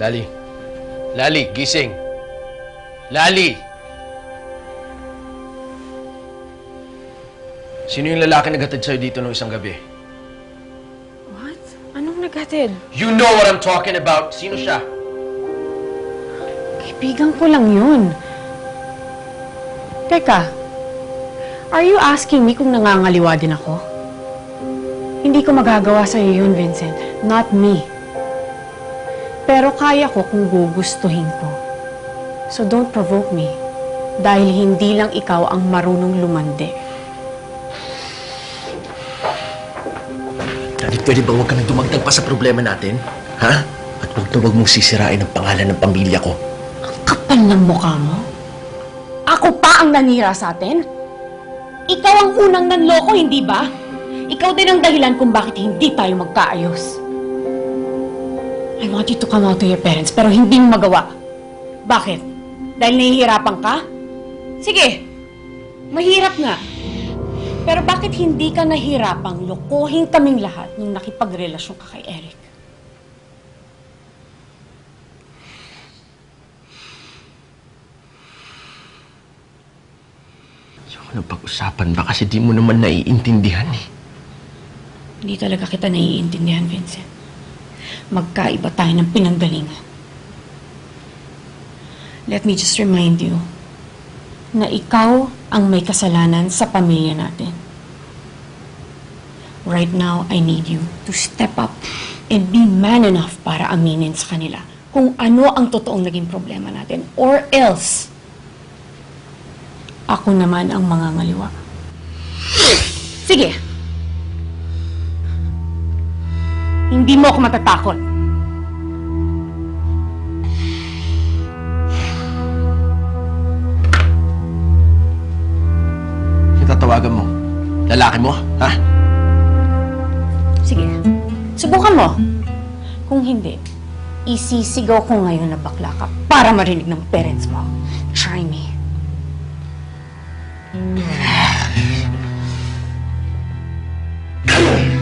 Lali. Lali, gising. Lali! Sino yung lalaki naghatid sa'yo dito nung isang gabi? What? Anong naghatid? You know what I'm talking about! Sino siya? Kaibigan ko lang yun. Teka, are you asking me kung nangangaliwa din ako? Hindi ko magagawa sa'yo yun, Vincent. Not me. Pero kaya ko kung gugustuhin ko. So don't provoke me. Dahil hindi lang ikaw ang marunong lumande. Lali, pwede ba huwag ka nang dumagdag pa sa problema natin? Ha? At huwag na huwag mong sisirain ang pangalan ng pamilya ko. Kapal ng mukha mo? Ako pa ang nanira sa atin? Ikaw ang unang nanloko, hindi ba? Ikaw din ang dahilan kung bakit hindi tayo magkaayos. I want you to come out to your parents, pero hindi mo magawa. Bakit? Dahil nahihirapan ka? Sige, mahirap nga. Pero bakit hindi ka nahirapang lokohin kaming lahat nung nakipagrelasyon ka kay Eric? So, ano pag-usapan ba? Kasi di mo naman naiintindihan eh. Hindi talaga kita naiintindihan, Vincent. Magkaiba tayo ng pinanggalingan. Let me just remind you na ikaw ang may kasalanan sa pamilya natin. Right now, I need you to step up and be man enough para aminin sa kanila kung ano ang totoong naging problema natin. Or else, ako naman ang mangangaliwa. Sige. Hindi mo ako matatakot. Sino tatawagan mo? Lalaki mo, ha? Sige. Subukan mo. Kung hindi, isisigaw ko ngayon na bakla ka para marinig ng parents mo. Try me.